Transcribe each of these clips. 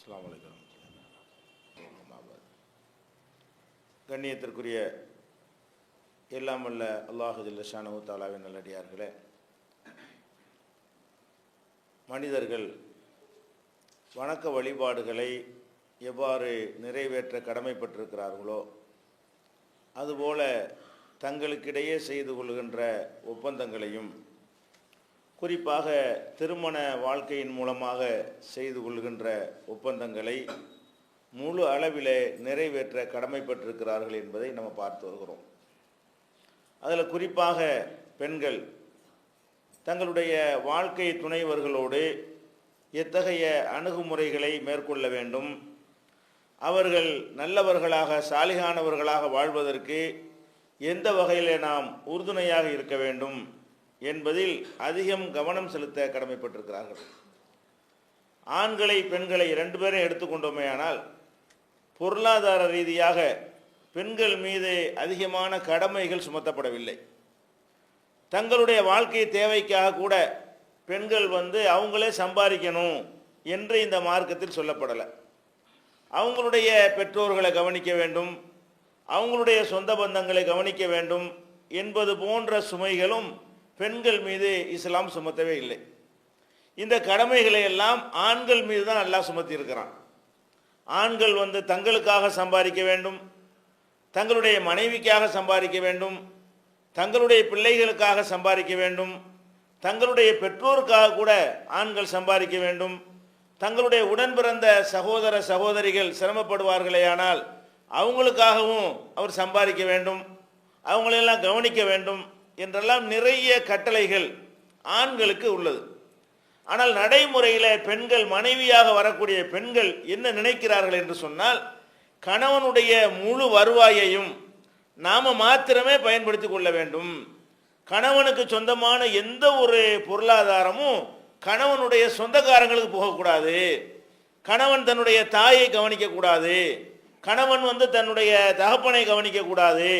அஸ்லாம் வலைக்கம் கண்ணியத்திற்குரிய எல்லாம் வல்ல அல்லாஹு ஜல்லஷானு தாலாவின் நல்லடியார்களே மனிதர்கள் வணக்க வழிபாடுகளை எவ்வாறு நிறைவேற்ற கடமைப்பட்டிருக்கிறார்களோ அதுபோல தங்களுக்கிடையே செய்து கொள்கின்ற ஒப்பந்தங்களையும் குறிப்பாக திருமண வாழ்க்கையின் மூலமாக செய்து கொள்கின்ற ஒப்பந்தங்களை முழு அளவிலே நிறைவேற்ற கடமைப்பட்டிருக்கிறார்கள் என்பதை நம்ம பார்த்து வருகிறோம். அதில் குறிப்பாக பெண்கள் தங்களுடைய வாழ்க்கை துணைவர்களோடு எத்தகைய அணுகுமுறைகளை மேற்கொள்ள வேண்டும்? அவர்கள் நல்லவர்களாக சாலிகானவர்களாக வாழ்வதற்கு எந்த வகையிலே நாம் உறுதுணையாக இருக்க வேண்டும்? என்பதில் அதிகம் கவனம் செலுத்த கடமைப்பட்டிருக்கிறார்கள். ஆண்களை பெண்களை இரண்டு பேரும் எடுத்துக்கொண்டோமேயானால் பொருளாதார ரீதியாக பெண்கள் மீது அதிகமான கடமைகள் சுமத்தப்படவில்லை. தங்களுடைய வாழ்க்கை தேவைக்காக கூட பெண்கள் வந்து அவங்களே சம்பாதிக்கணும் என்று இந்த மார்க்கத்தில் சொல்லப்படலை. அவங்களுடைய பெற்றோர்களை கவனிக்க வேண்டும் அவங்களுடைய சொந்த பந்தங்களை கவனிக்க வேண்டும் என்பது போன்ற சுமைகளும் பெண்கள் மீது இஸ்லாம் சுமத்தவே இல்லை. இந்த கடமைகளை எல்லாம் ஆண்கள் மீது தான் அல்லாஹ் சுமத்தி இருக்கிறான் ஆண்கள் வந்து தங்களுக்காக சம்பாதிக்க வேண்டும் தங்களுடைய மனைவிக்காக சம்பாதிக்க வேண்டும் தங்களுடைய பிள்ளைகளுக்காக சம்பாதிக்க வேண்டும் தங்களுடைய பெற்றோருக்காக கூட ஆண்கள் சம்பாதிக்க வேண்டும் தங்களுடைய உடன் பிறந்த சகோதர சகோதரிகள் சிரமப்படுவார்களே ஆனால் அவங்களுக்காகவும் அவர் சம்பாதிக்க வேண்டும் அவங்களெல்லாம் கவனிக்க வேண்டும் என்றெல்லாம் நிறைய கட்டளைகள் ஆண்களுக்கு உள்ளது. ஆனால் நடைமுறையில் பெண்கள் மனைவியாக வரக்கூடிய பெண்கள் என்ன நினைக்கிறார்கள் என்று சொன்னால் கணவனுடைய முழு வருவாயையும் நாம் மாத்திரமே பயன்படுத்தி கொள்ள வேண்டும். கணவனுக்கு சொந்தமான எந்த ஒரு பொருளாதாரமும் கணவனுடைய சொந்தக்காரங்களுக்கு போகக்கூடாது. கணவன் தன்னுடைய தாயை கவனிக்கக்கூடாது. கணவன் வந்து தன்னுடைய தகப்பனை கவனிக்கக்கூடாது.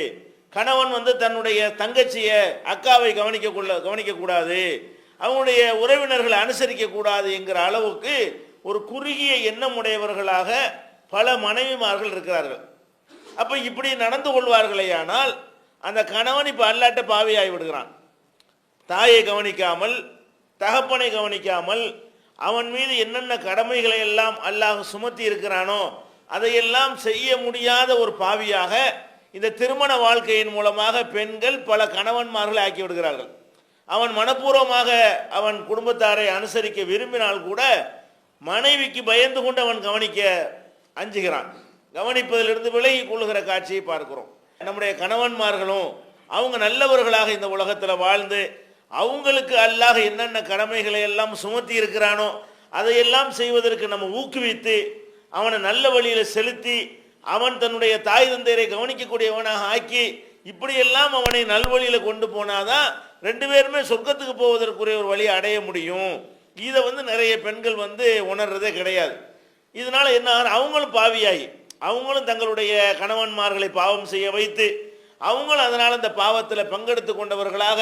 கணவன் வந்து தன்னுடைய தங்கச்சியை அக்காவை கவனிக்க கொள்ள கவனிக்கக்கூடாது. அவனுடைய உறவினர்களை அனுசரிக்க கூடாது என்கிற அளவுக்கு ஒரு குறுகிய எண்ணம் உடையவர்களாக பல மனைவிமார்கள் இருக்கிறார்கள். அப்போ இப்படி நடந்து கொள்வார்களேயானால் அந்த கணவன் இப்போ அல்லாட்ட பாவியாகி விடுகிறான். தாயை கவனிக்காமல் தகப்பனை கவனிக்காமல் அவன் மீது என்னென்ன கடமைகளை எல்லாம் அல்லாஹ் சுமத்தி இருக்கிறானோ அதையெல்லாம் செய்ய முடியாத ஒரு பாவியாக இந்த திருமண வாழ்க்கையின் மூலமாக பெண்கள் பல கணவன்மார்களை ஆக்கி விடுகிறார்கள். அவன் மனப்பூர்வமாக அவன் குடும்பத்தாரை அனுசரிக்க விரும்பினால் கூட மனைவிக்கு பயந்து கொண்டு அவன் கவனிக்க அஞ்சுகிறான். கவனிப்பதிலிருந்து விலகி கொள்ளுகிற காட்சியை பார்க்கிறோம். நம்முடைய கணவன்மார்களும் அவங்க நல்லவர்களாக இந்த உலகத்தில் வாழ்ந்து அவங்களுக்கு அல்லாஹ் என்னென்ன கடமைகளை எல்லாம் சுமத்தி இருக்கிறானோ அதையெல்லாம் செய்வதற்கு நம்ம ஊக்குவித்து அவனை நல்ல வழியில் செலுத்தி அவன் தன்னுடைய தாய் தந்தையரை கவனிக்கக்கூடியவனாக ஆக்கி இப்படியெல்லாம் அவனை நல்வழியில் கொண்டு போனாதான் ரெண்டு பேருமே சொர்க்கத்துக்கு போவதற்குரிய ஒரு வழியை அடைய முடியும். இதை வந்து நிறைய பெண்கள் வந்து உணர்றதே கிடையாது. இதனால என்ன அவங்களும் பாவியாகி அவங்களும் தங்களுடைய கணவன்மார்களை பாவம் செய்ய வைத்து அவங்களும் அதனால் அந்த பாவத்தில் பங்கெடுத்து கொண்டவர்களாக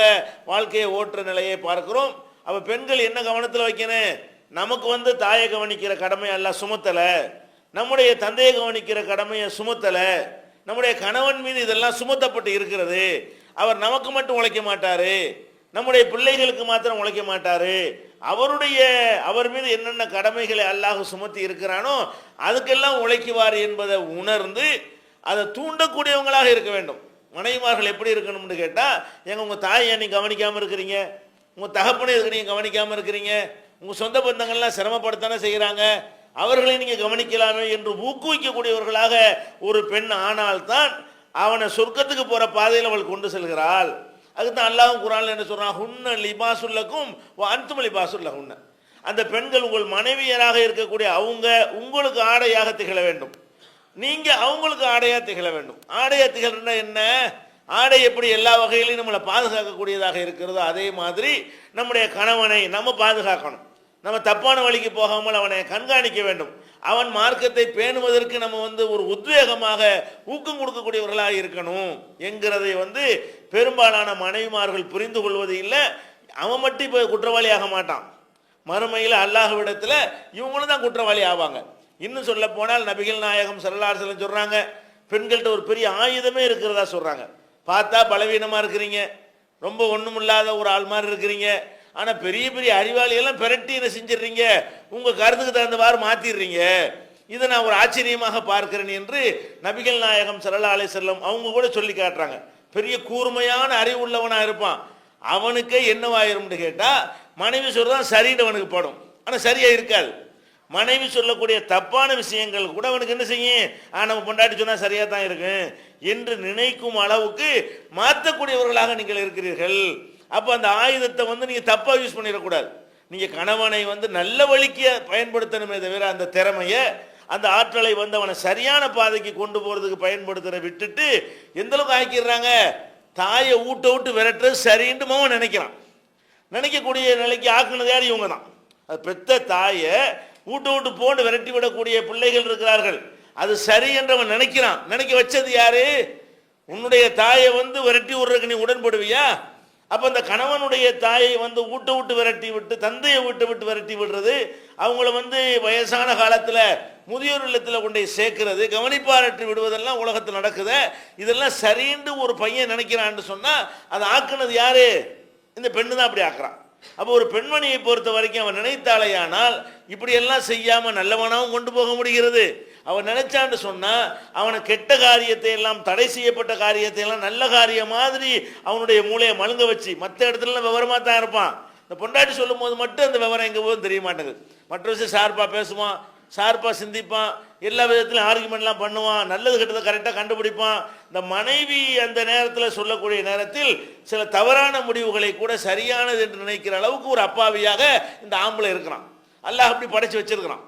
வாழ்க்கையை ஓட்டுற நிலையை பார்க்கிறோம். அப்போ பெண்கள் என்ன கவனத்தில் வைக்கணும்? நமக்கு வந்து தாயை கவனிக்கிற கடமை எல்லாம் சுமத்தலை. நம்முடைய தந்தையை கவனிக்கிற கடமையை சுமத்தலை நம்முடைய கணவன் மீது இதெல்லாம் சுமத்தப்பட்டு இருக்கிறது. அவர் நமக்கு மட்டும் உழைக்க மாட்டார். நம்முடைய பிள்ளைகளுக்கு மாத்திரம் உழைக்க மாட்டார். அவருடைய அவர் மீது என்னென்ன கடமைகளை அல்லாஹ் சுமத்தி இருக்கிறானோ அதுக்கெல்லாம் உழைக்குவார் என்பதை உணர்ந்து அதை தூண்டக்கூடியவங்களாக இருக்க வேண்டும். மனைவிமார்கள் எப்படி இருக்கணும்னு கேட்டால் எங்கள் உங்கள் தாயை நீ கவனிக்காமல் இருக்கிறீங்க? உங்கள் தகப்பனை எதுக்கு நீங்கள் கவனிக்காமல் இருக்கிறீங்க? உங்கள் சொந்த பந்தங்கள்லாம் சிரமப்படுத்தானே செய்கிறாங்க அவர்களை நீங்கள் கவனிக்கலாமே என்று ஊக்குவிக்கக்கூடியவர்களாக ஒரு பெண் ஆனால்தான் அவனை சொர்க்கத்துக்கு போகிற பாதையில் அவள் கொண்டு செல்கிறாள். அதுதான் தான் அல்லாஹ் குரான்ல என்ன சொல்கிறான் ஹுன்ன லிபாசுல்லக்கும் அன்தும் லிபாசுல்ல ஹுன்ன அந்த பெண்கள் உங்கள் மனைவியராக இருக்கக்கூடிய அவங்க உங்களுக்கு ஆடையாக திகழ வேண்டும். நீங்கள் அவங்களுக்கு ஆடையாக திகழ வேண்டும். ஆடையாக திகழ்னா என்ன? ஆடை எப்படி எல்லா வகையிலையும் நம்மளை பாதுகாக்கக்கூடியதாக இருக்கிறதோ அதே மாதிரி நம்முடைய கணவனை நம்ம பாதுகாக்கணும். நம்ம தப்பான வழிக்கு போகாமல் அவனை கண்காணிக்க வேண்டும். அவன் மார்க்கத்தை பேணுவதற்கு நம்ம வந்து ஒரு உத்வேகமாக ஊக்கம் கொடுக்கக்கூடியவர்களாக இருக்கணும் என்கிறதை வந்து பெரும்பாலான மனைவிமார்கள் புரிந்து கொள்வது இல்லை. அவன் மட்டும் இப்போ குற்றவாளி ஆக மாட்டான். மறுமையில் அல்லாஹ்விடத்தில் இவங்களும் தான் குற்றவாளி ஆவாங்க. இன்னும் சொல்ல போனால் நபிகள் நாயகம் சரலாசலம் சொல்கிறாங்க பெண்கள்கிட்ட ஒரு பெரிய ஆயுதமே இருக்கிறதா சொல்கிறாங்க பார்த்தா பலவீனமாக இருக்கிறீங்க. ரொம்ப ஒண்ணுமில்லாத ஒரு ஆள் மாதிரி இருக்கிறீங்க. ஆனால் பெரிய பெரிய அறிவாளியெல்லாம் பிரட்டி என்ன செஞ்சிடுறீங்க? உங்கள் கருத்துக்கு தகுந்தவாறு மாற்றிடுறீங்க இதை நான் ஒரு ஆச்சரியமாக பார்க்கிறேன் என்று நபிகள் நாயகம் சல்லா அலை செல்லம் அவங்க கூட சொல்லி காட்டுறாங்க. பெரிய கூர்மையான அறிவு உள்ளவனாக இருப்பான். அவனுக்கே என்னவாயிரும்னு கேட்டால் மனைவி சொல்றதான் சரின்னு அவனுக்கு படும். ஆனால் சரியாக இருக்காது. மனைவி சொல்லக்கூடிய தப்பான விஷயங்கள் கூட அவனுக்கு என்ன செய்யும்? ஆ நம்ம பொண்டாட்டி சொன்னால் சரியாக தான் இருக்கும் என்று நினைக்கும் அளவுக்கு மாற்றக்கூடியவர்களாக நீங்கள் இருக்கிறீர்கள். அப்போ அந்த ஆயுதத்தை வந்து நீங்கள் தப்பாக யூஸ் பண்ணிடக்கூடாது. நீங்கள் கணவனை வந்து நல்ல வழிக்க பயன்படுத்தணுமே தவிர அந்த திறமையை அந்த ஆற்றலை வந்து அவனை சரியான பாதைக்கு கொண்டு போகிறதுக்கு பயன்படுத்துகிற விட்டுட்டு எந்தளவுக்கு ஆக்கிடுறாங்க? தாயை ஊட்ட விட்டு விரட்டுறது சரின்ட்டு அவன் நினைக்கிறான். நினைக்கக்கூடிய நிலைக்கு ஆக்குனது யார்? இவங்க தான் அது பெத்த தாயை ஊட்ட விட்டு போண்டு விரட்டி விடக்கூடிய பிள்ளைகள் இருக்கிறார்கள். அது சரி என்று அவன் நினைக்கிறான். நினைக்க வச்சது யாரு? உன்னுடைய தாயை வந்து விரட்டி விடுறதுக்கு நீ உடன்படுவியா? அப்போ அந்த கணவனுடைய தாயை வந்து ஊட்ட விட்டு விரட்டி விட்டு தந்தையை விட்டு விட்டு விரட்டி விடுறது அவங்கள வந்து வயசான காலத்தில் முதியோர் இல்லத்தில் கொண்டு போய் சேர்க்கிறது கவனிப்பாரற்றி விடுவதெல்லாம் உலகத்தில் நடக்குது. இதெல்லாம் சரின்னு ஒரு பையன் நினைக்கிறான்னு சொன்னால் அதை ஆக்குனது யார்? இந்த பெண்ணு தான் அப்படி ஆக்குறான். அப்போ ஒரு பெண்மணியை பொறுத்த வரைக்கும் அவன் நினைத்தாலேயானால் இப்படியெல்லாம் செய்யாமல் நல்லவனாகவும் கொண்டு போக முடிகிறது. அவன் நினைச்சான்னு சொன்னா அவனை கெட்ட காரியத்தை எல்லாம் தடை செய்யப்பட்ட காரியத்தை எல்லாம் நல்ல காரியம் மாதிரி அவனுடைய மூளையை மழுங்க வச்சு மற்ற இடத்துல விவரமா தான் இருப்பான். இந்த பொண்டாட்டி சொல்லும் போது மட்டும் அந்த விவரம் எங்க போதும் தெரிய மாட்டேங்குது. மற்ற விஷயம் ஷார்ப்பா பேசுவான் சார்பாக சிந்திப்பான் எல்லா விதத்திலும் ஆர்குமெண்ட்லாம் பண்ணுவான் நல்லது கெட்டதை கரெக்டாக கண்டுபிடிப்பான். இந்த மனைவி அந்த நேரத்தில் சொல்லக்கூடிய நேரத்தில் சில தவறான முடிவுகளை கூட சரியானது என்று நினைக்கிற அளவுக்கு ஒரு அப்பாவியாக இந்த ஆம்பளை இருக்கிறான். அல்லாஹ் அப்படி படைச்சு வச்சிருக்கிறான்.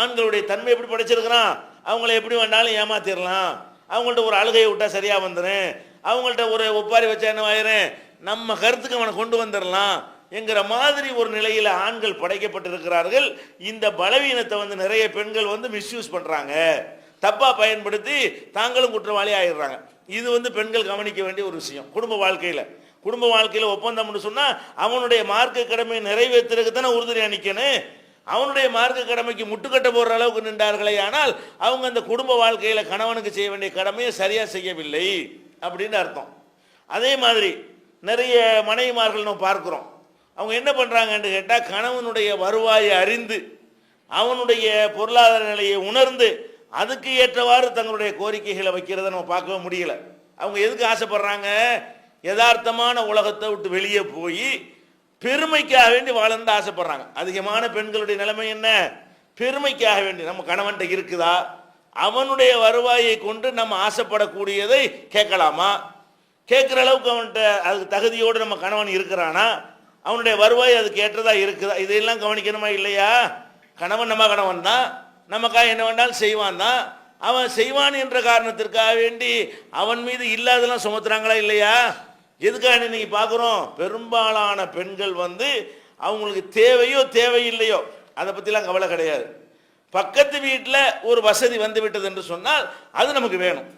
ஆண்களுடைய தன்மை எப்படி படைச்சிருக்கிறான்? அவங்கள எப்படி வேணாலும் ஏமாத்திடலாம் அவங்கள்ட்ட ஒரு அழுகையை விட்டா சரியா வந்துடும் அவங்கள்ட்ட ஒரு ஒப்பாரி வச்சா என்ன ஆயிரும்? நம்ம கருத்துக்கு அவனை கொண்டு வந்துடலாம் என்கிற மாதிரி ஒரு நிலையில் ஆண்கள் படைக்கப்பட்டிருக்கிறார்கள். இந்த பலவீனத்தை வந்து நிறைய பெண்கள் வந்து மிஸ்யூஸ் பண்ணுறாங்க தப்பாக பயன்படுத்தி தாங்களும் குற்றவாளி ஆயிடுறாங்க. இது வந்து பெண்கள் கவனிக்க வேண்டிய ஒரு விஷயம். குடும்ப வாழ்க்கையில். குடும்ப வாழ்க்கையில் ஒப்பந்தம்னு சொன்னால் அவனுடைய மார்க்க கடமையை நிறைவேற்றுறதுக்கு தானே உறுதுணையாக நிற்கணும் அவனுடைய மார்க்க கடமைக்கு முட்டுக்கட்ட போடுற அளவுக்கு நின்றார்களே ஆனால் அவங்க அந்த குடும்ப வாழ்க்கையில் கணவனுக்கு செய்ய வேண்டிய கடமையை சரியாக செய்யவில்லை அப்படின்னு அர்த்தம். அதே மாதிரி நிறைய மனைவிமார்கள் நம்ம பார்க்குறோம். அவங்க என்ன பண்ணுறாங்கன்னு கேட்டால் கணவனுடைய வருவாயை அறிந்து அவனுடைய பொருளாதார நிலையை உணர்ந்து அதுக்கு ஏற்றவாறு தங்களுடைய கோரிக்கைகளை வைக்கிறத நம்ம பார்க்கவே முடியல. அவங்க எதுக்கு ஆசைப்படுறாங்க? யதார்த்தமான உலகத்தை விட்டு வெளியே போய் பெருமைக்காக வேண்டி வாழ்ந்து ஆசைப்படுறாங்க. அதிகமான பெண்களுடைய நிலைமை என்ன? பெருமைக்காக வேண்டி. நம்ம கணவன்கிட்ட இருக்குதா? அவனுடைய வருவாயை கொண்டு நம்ம ஆசைப்படக்கூடியதை கேட்கலாமா? கேட்குற அளவுக்கு அவன்கிட்ட அதுக்கு தகுதியோடு நம்ம கணவன் இருக்கிறானா? அவனுடைய வருவாய் அதுக்கு ஏற்றதா இருக்குதா? இதையெல்லாம் கவனிக்கணுமா இல்லையா? கணவன் நம்ம கணவன் தான். நமக்காக என்ன வேண்டாலும் செய்வான் தான். அவன் செய்வான் என்ற காரணத்திற்காக வேண்டி அவன் மீது இல்லாதெல்லாம் சுமத்துறாங்களா இல்லையா? எதுக்காக இன்னைக்கு பார்க்குறோம்? பெரும்பாலான பெண்கள் வந்து அவங்களுக்கு தேவையோ தேவையில்லையோ அதை பற்றிலாம் கவலை கிடையாது. பக்கத்து வீட்டில் ஒரு வசதி வந்து விட்டது என்று சொன்னால் அது நமக்கு வேணும்.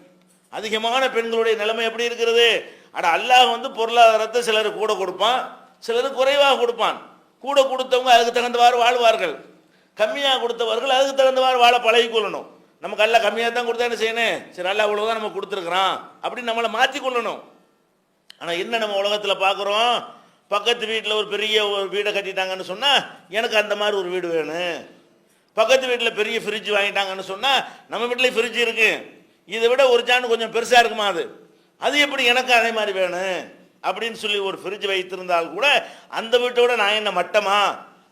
அதிகமான பெண்களுடைய நிலைமை எப்படி இருக்கிறது? அட அல்லாஹ் வந்து பொருளாதாரத்தை சிலர் கூட கொடுப்பான் சிலர் குறைவாக கொடுப்பான். கூட கொடுத்தவங்க அதுக்கு தகுந்தவாறு வாழ்வார்கள். கம்மியாக கொடுத்தவர்கள் அதுக்கு தகுந்தவாறு வாழ பழகிக்கொள்ளணும். நமக்கு அல்ல கம்மியாக தான் கொடுத்தா என்ன செய்யணும்? சரி அல்ல அவ்வளோதான் நம்ம கொடுத்துருக்குறான். அப்படின்னு நம்மளை மாற்றிக்கொள்ளணும். ஆனால் என்ன நம்ம உலகத்தில் பார்க்குறோம் பக்கத்து வீட்டில் ஒரு பெரிய ஒரு வீடை கட்டிட்டாங்கன்னு சொன்னால் எனக்கு அந்த மாதிரி ஒரு வீடு வேணும். பக்கத்து வீட்டில் பெரிய ஃப்ரிட்ஜ் வாங்கிட்டாங்கன்னு சொன்னால் நம்ம வீட்டில் ஃப்ரிட்ஜ் இருக்குது இதை விட ஒரு ஜான் கொஞ்சம் பெருசாக இருக்குமா அது? அது எப்படி எனக்கு அதே மாதிரி வேணும்? அப்படின்னு சொல்லி ஒரு ஃப்ரிட்ஜ் வைத்திருந்தால் கூட அந்த வீட்டோட நான் என்ன மட்டமா?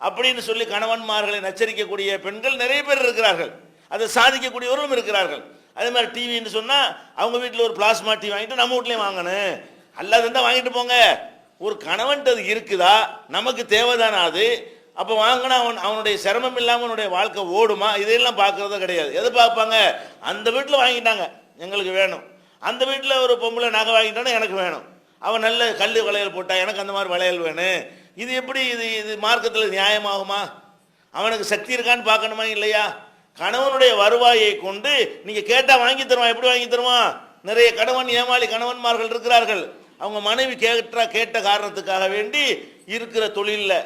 அப்படின்னு சொல்லி கணவன்மார்களை நச்சரிக்கக்கூடிய பெண்கள் நிறைய பேர் இருக்கிறார்கள். அதை சாதிக்கக்கூடியவர்களும் இருக்கிறார்கள். அதே மாதிரி டிவின்னு சொன்னால் அவங்க வீட்டில் ஒரு பிளாஸ்மா டிவி வாங்கிட்டு நம்ம வீட்லேயும் வாங்கணும். அல்லாத இருந்தால் வாங்கிட்டு போங்க. ஒரு கணவன்ட்டு அது இருக்குதா? நமக்கு தேவைதானே அது? அப்போ வாங்கினா அவன் அவனுடைய சிரமம் இல்லாமல் அவனுடைய வாழ்க்கை ஓடுமா? இதையெல்லாம் பார்க்குறதே கிடையாது. எது பார்ப்பாங்க? அந்த வீட்டில் வாங்கிட்டாங்க. எங்களுக்கு வேணும். அந்த வீட்டில் ஒரு பொம்பளை நகை வாங்கிட்டானா எனக்கு வேணும். அவன் நல்ல கல் வளையல் போட்டா எனக்கு அந்த மாதிரி வளையல் வேணும். இது எப்படி இது இது மார்க்கத்தில் நியாயமாகுமா? அவனுக்கு சக்தி இருக்கான்னு பார்க்கணுமா இல்லையா? கணவனுடைய வருவாயை கொண்டு நீங்கள் கேட்டால் வாங்கி தருவான். எப்படி வாங்கி தருவான்? நிறைய கணவன் ஏமாளி கணவன்மார்கள் இருக்கிறார்கள். அவங்க மனைவி கேட்ட கேட்ட காரணத்துக்காக வேண்டி இருக்கிற தொழிலில்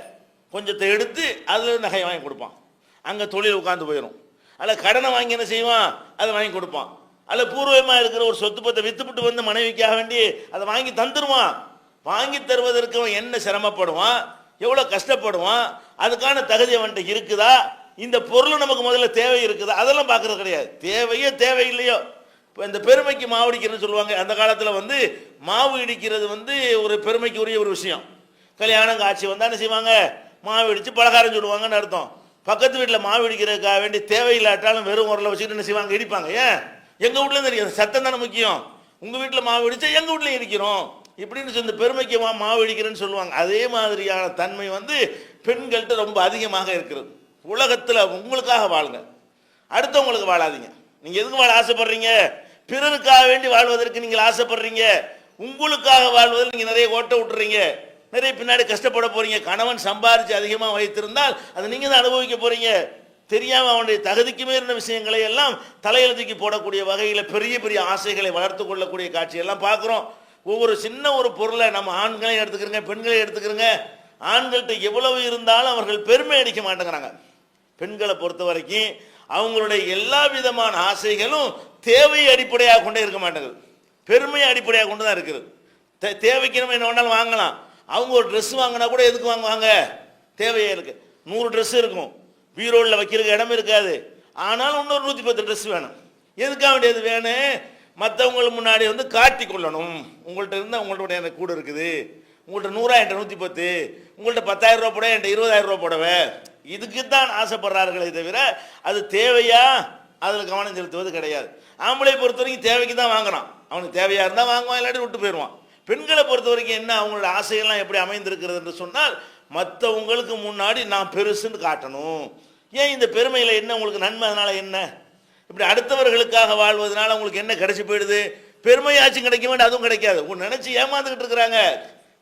கொஞ்சத்தை எடுத்து அதில் நகை வாங்கி கொடுப்பான். அங்கே தொழில் உட்காந்து போயிடும் அல்ல கடனை வாங்கி என்ன செய்வான்? அதை வாங்கி கொடுப்பான். அல்ல பூர்வமாக இருக்கிற ஒரு சொத்து பத்தை வித்துப்புட்டு வந்து மனைவிக்காக வேண்டி அதை வாங்கி தந்துடுவான் வாங்கி தருவதற்கு அவன் என்ன சிரமப்படுவான்? எவ்வளோ கஷ்டப்படுவான்? அதுக்கான தகுதி அவன்கிட்ட இருக்குதா? இந்த பொருள் நமக்கு முதல்ல தேவை இருக்குதா? அதெல்லாம் பார்க்கறது கிடையாது. தேவையோ தேவையில்லையோ. இப்போ இந்த பெருமைக்கு மாவு இடிக்கிறதுன்னு சொல்லுவாங்க. அந்த காலத்தில் வந்து மாவு இடிக்கிறது வந்து ஒரு பெருமைக்கு உரிய ஒரு விஷயம். கல்யாணம் காட்சி வந்தால் என்ன செய்வாங்க? மாவு இடித்து பலகாரம் சொல்லுவாங்கன்னு அர்த்தம். பக்கத்து வீட்டில் மாவு இடிக்கிறதுக்காக வேண்டி தேவையில்லாட்டாலும் வெறும் உரலை வச்சுக்கிட்டு என்ன செய்வாங்க? இடிப்பாங்க. ஏன்? எங்கள் வீட்டில் தெரியும். சத்தம் தானே முக்கியம். உங்கள் வீட்டில் மாவு இடித்தா எங்கள் வீட்லையும் இடிக்கிறோம். இப்படின்னு சொல்லி இந்த பெருமைக்கு மா மாவு இடிக்கிறேன்னு சொல்லுவாங்க. அதே மாதிரியான தன்மை வந்து பெண்கள்கிட்ட ரொம்ப அதிகமாக இருக்கிறது. உலகத்தில் உங்களுக்காக வாழுங்க. அடுத்தவங்களுக்கு வாழாதீங்க. நீங்கள் எதுக்கு வாழ ஆசைப்படுறீங்க? பிறருக்காக வேண்டி வாழ்வதற்கு நீங்கள் ஆசைப்படுறீங்க. உங்களுக்காக வாழ்வதில் நீங்கள் நிறைய ஓட்ட விட்டுறீங்க. நிறைய பின்னாடி கஷ்டப்பட போறீங்க. கணவன் சம்பாரிச்சு அதிகமாக வைத்திருந்தால் அதை நீங்கள் தான் அனுபவிக்க போறீங்க. தெரியாமல் அவனுடைய தகுதிக்கு மீறின விஷயங்களை எல்லாம் தலையெழுதிக்கு போடக்கூடிய வகையில் பெரிய பெரிய ஆசைகளை வளர்த்து கொள்ளக்கூடிய காட்சியெல்லாம் பார்க்குறோம். ஒவ்வொரு சின்ன ஒரு பொருளை நம்ம ஆண்களையும் எடுத்துக்கிறோங்க பெண்களையும் எடுத்துக்கிறோங்க. ஆண்கள்கிட்ட எவ்வளவு இருந்தாலும் அவர்கள் பெருமை அடிக்க மாட்டேங்கிறாங்க. பெண்களை பொறுத்த வரைக்கும் அவங்களுடைய எல்லா விதமான ஆசைகளும் தேவையை அடிப்படையாக கொண்டே இருக்க மாட்டேங்குது. பெருமையை அடிப்படையாக கொண்டு தான் இருக்குது. தே- தேவைக்கு நம்ம என்ன வேணாலும் வாங்கலாம். அவங்க ஒரு ட்ரெஸ் வாங்கினா கூட எதுக்கு வாங்குவாங்க தேவையே இருக்கு. நூறு ட்ரெஸ் இருக்கும். பீரோடில் வைக்கிறதுக்கு இடம் இருக்காது. ஆனாலும் இன்னொரு நூற்றி பத்து ட்ரெஸ் வேணும். எதுக்காக வேண்டியது வேணும்? மற்றவங்களுக்கு முன்னாடி வந்து காட்டி கொள்ளணும். உங்கள்கிட்ட இருந்தால் உங்கள்ட்ட எனக்கு கூட இருக்குது. உங்கள்கிட்ட நூறா என்கிட்ட நூற்றி பத்து உங்கள்கிட்ட பத்தாயிரம் ரூபா போட என்கிட்ட இருபதாயிரம் ரூபா போடவே. இதுக்கு தான் ஆசைப்படுறார்களே தவிர அது தேவையா? அதில் கவனம் செலுத்துவது கிடையாது. ஆம்பளை பொறுத்த வரைக்கும் தேவைக்கு தான் வாங்குறான். அவனுக்கு தேவையாக இருந்தால் வாங்குவான் இல்லாட்டி விட்டு போயிடுவான். பெண்களை பொறுத்த வரைக்கும் என்ன அவங்களோட ஆசையெல்லாம் எப்படி அமைந்திருக்கிறது என்று சொன்னால் மற்றவங்களுக்கு முன்னாடி நான் பெருசுன்னு காட்டணும். ஏன் இந்த பெருமையில் என்ன உங்களுக்கு நன்மை அதனால் என்ன? இப்படி அடுத்தவர்களுக்காக வாழ்வதனால உங்களுக்கு என்ன கிடைச்சி போயிடுது? பெருமையாச்சும் கிடைக்க வேண்டிய அதுவும் கிடைக்காது. உன் நினச்சி ஏமாந்துக்கிட்டு இருக்கிறாங்க.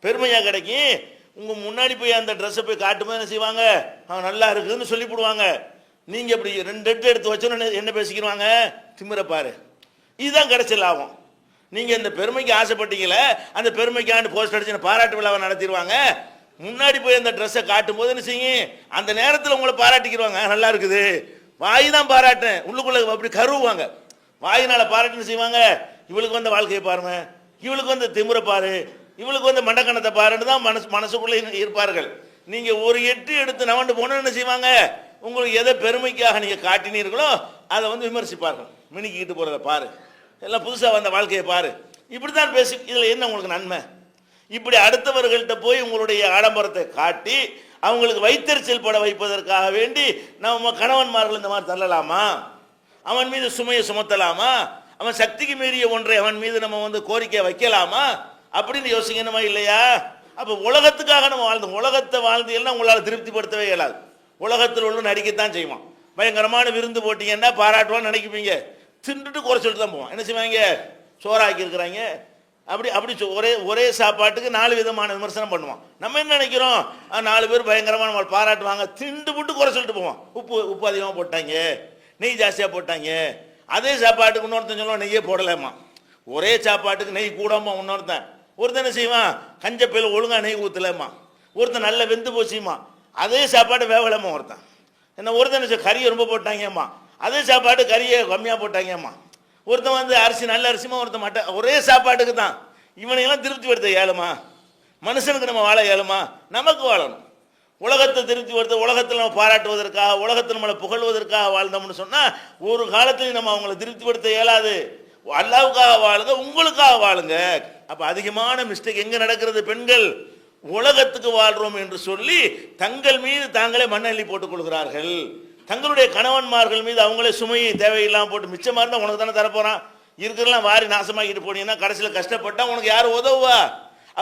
பெருமையாக கிடைக்கும். உங்கள் முன்னாடி போய் அந்த ட்ரெஸ்ஸை போய் காட்டும்போது என்ன செய்வாங்க? அவன் நல்லா இருக்குதுன்னு சொல்லி போடுவாங்க நீங்கள் இப்படி ரெண்டு எட்டு எடுத்து வச்சோன்னு என்ன பேசிக்கிடுவாங்க திமிர பாரு. இதுதான் கிடைச்ச லாபம். நீங்கள் இந்த பெருமைக்கு ஆசைப்பட்டீங்களே அந்த பெருமைக்காண்டு போஸ்ட் அடிச்சு பாராட்டு விழாவை நடத்திடுவாங்க. முன்னாடி போய் அந்த ட்ரெஸ்ஸை காட்டும் போது என்ன செய்யும் அந்த நேரத்தில் உங்களை பாராட்டிக்கிடுவாங்க நல்லா இருக்குது. வாய் தான் பாராட்டேன் உள்ளுக்குள்ள அப்படி கருவுவாங்க. வாயினால் பாராட்டுன்னு செய்வாங்க. இவளுக்கு வந்த வாழ்க்கையை பாருங்க. இவளுக்கு வந்து திமிர பாரு. இவளுக்கு வந்து மண்டக்கணத்தை பாருன்னு தான் மனசு மனசுக்குள்ளே இருப்பார்கள். நீங்கள் ஒரு எட்டு எடுத்து நவண்டு போனால் என்ன செய்வாங்க? உங்களுக்கு எதை பெருமைக்காக நீங்கள் காட்டினீர்களோ அதை வந்து விமர்சிப்பார்கள். மினிக்கிட்டு போகிறத பாரு. எல்லாம் புதுசாக வந்த வாழ்க்கையை பாரு. இப்படித்தான் பேசி இதில் என்ன உங்களுக்கு நன்மை? இப்படி அடுத்தவர்கள்ட்ட போய் உங்களுடைய ஆடம்பரத்தை காட்டி அவங்களுக்கு வைத்தறிச்சல் பட வைப்பதற்காக வேண்டி நம்ம கணவன்மார்கள் இந்த மாதிரி தள்ளலாமா? அவன் மீது சுமையை சுமத்தலாமா? அவன் சக்திக்கு மீறிய ஒன்றை அவன் மீது நம்ம வந்து கோரிக்கை வைக்கலாமா? அப்படின்னு யோசிக்கணுமா இல்லையா? அப்போ உலகத்துக்காக நம்ம வாழ்ந்தோம் உலகத்தை வாழ்ந்து எல்லாம் உங்களால் திருப்திப்படுத்தவே இயலாது. உலகத்தில் உள்ள நடிக்கத்தான் செய்வான். பயங்கரமான விருந்து போட்டீங்கன்னா பாராட்டுவான்னு நினைக்குவீங்க. தின்றுட்டு சொல்லிட்டு தான் போவான். என்ன செய்வாங்க? சோறாக்கியிருக்கிறாங்க அப்படி அப்படி சொ- ஒரே ஒரே சாப்பாட்டுக்கு நாலு விதமான விமர்சனம் பண்ணுவான். நம்ம என்ன நினைக்கிறோம்? நாலு பேர் பயங்கரமாக நம்ம பாராட்டுவாங்க. திண்டு போட்டு குறை சொல்லிட்டு போவான். உப்பு உப்பு அதிகமாக போட்டாங்க. நெய் ஜாஸ்தியாக போட்டாங்க. அதே சாப்பாட்டுக்கு இன்னொருத்தன் சொல்லுவோம் நெய்யே போடலாமா ஒரே சாப்பாட்டுக்கு நெய் கூடாமல் இன்னொருத்தன். ஒருத்தன் என்ன செய்வான்? கஞ்சப்பையில் ஒழுங்கா நெய் ஊற்றலம்மா ஒருத்தன் நல்ல வெந்து போச்சுமா அதே சாப்பாடு வேவலம்மா ஒருத்தன். என்ன ஒருத்தன் என்ன செய்ய- கறியை ரொம்ப போட்டாங்கம்மா. அதே சாப்பாடு கறியை கம்மியாக போட்டாங்கம்மா. ஒருத்தன் வந்து அரிசி நல்ல அரிசிமா ஒருத்தன் மட்ட ஒரே சாப்பாட்டுக்கு தான் இவனையெல்லாம் திருப்தி படுத்த இயலுமா மனுஷனுக்கு நம்ம வாழ இயலுமா நமக்கு வாழணும். உலகத்தை திருப்தி படுத்த உலகத்தில் நம்ம பாராட்டுவதற்காக உலகத்தில் நம்மளை புகழ்வதற்காக வாழ்ந்தோம்னு சொன்னால் ஒரு காலத்தில் நம்ம அவங்கள திருப்திப்படுத்த இயலாது. அல்லாவுக்காக வாழுங்க உங்களுக்காக வாழுங்க. அப்போ அதிகமான மிஸ்டேக் எங்கே நடக்கிறது? பெண்கள் உலகத்துக்கு வாழ்றோம் என்று சொல்லி தங்கள் மீது தாங்களே மண்ணள்ளி போட்டுக்கொள்கிறார்கள் தங்களுடைய கணவன்மார்கள் மீது அவங்களே சுமையை தேவையில்லாமல் போட்டு மிச்சமாக இருந்தால் உனக்கு தானே தரப்போகிறான் இருக்கிறதெல்லாம் வாரி நாசமாக்கிட்டு போனீங்கன்னா கடைசியில் கஷ்டப்பட்டால் உனக்கு யார் உதவுவா?